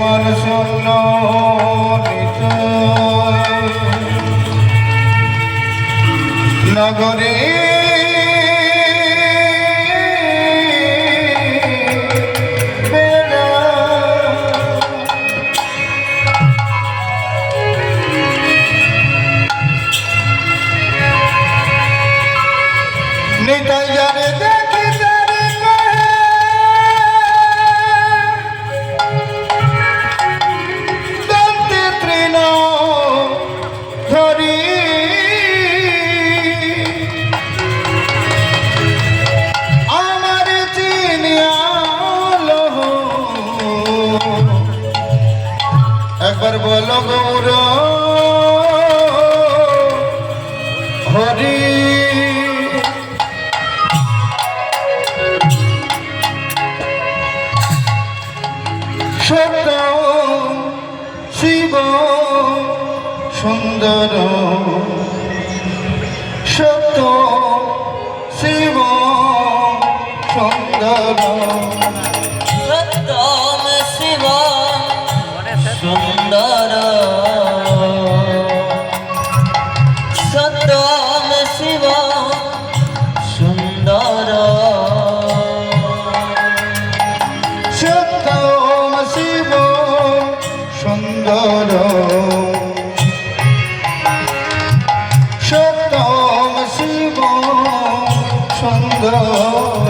তোমার শূন্য নগরী নিতাই জানে দেখ একবার বলো গৌর। হরি। সত্য শিব সুন্দর। সুন্দর। সত্যম শিব সুন্দর। সত্যম শিব সুন্দর। সত্যম শিব সুন্দর।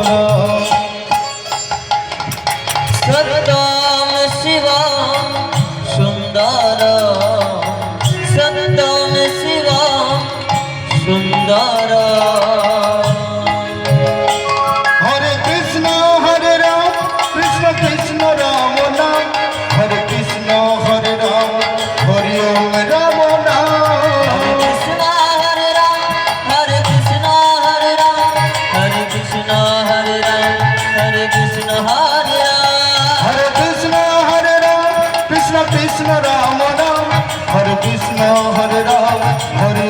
শিব সুন্দর। হরে কৃষ্ণ হরে রাম কৃষ্ণ কৃষ্ণ রাম নাম। হরে কৃষ্ণ হরে রাম হরি ওম রাম নাম। কৃষ্ণ হরে রাম হরে কৃষ্ণ হরে রাম। হরে কৃষ্ণ হরে রাম হরে কৃষ্ণ হরে রাম। হরে কৃষ্ণ হরে রাম কৃষ্ণ কৃষ্ণ রাম। নাম হরে কৃষ্ণ হরে রাম হরি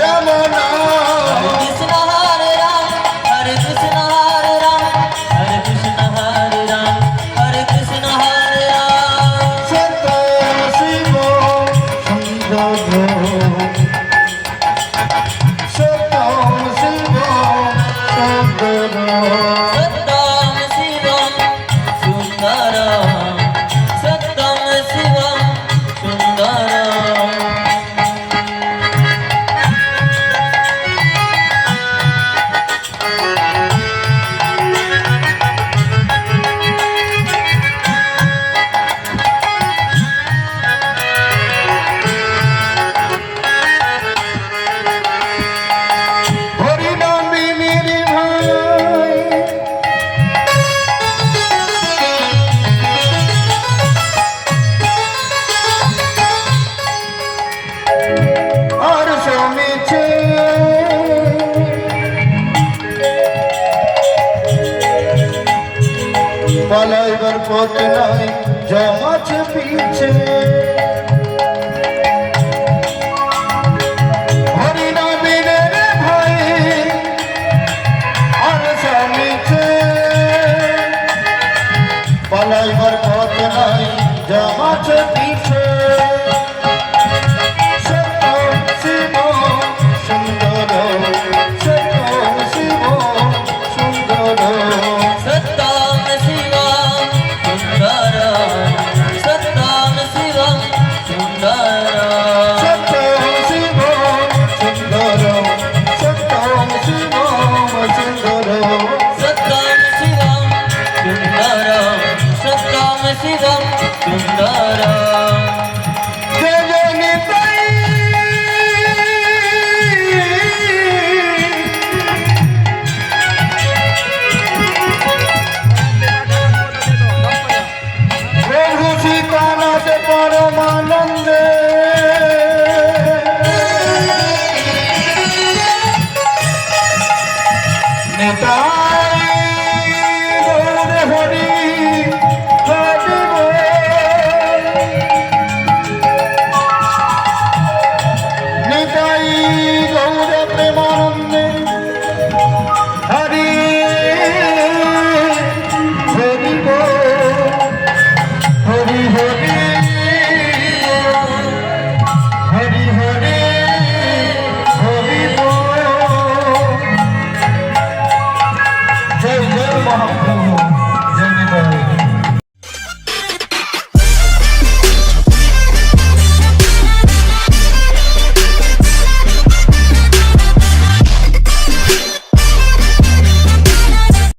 রাম নাম কৃষ্ণ হরে রাম হরে কৃষ্ণ হরে রাম হরে কৃষ্ণ হরে রাম হরে কৃষ্ণ হরে রাম। সত্যম শিব সুন্দর সত্যম শিব সুন্দর সত্যম শিবম সুন্দর। পালাইবার পথ নাই জমাছে পিছে সুন্দর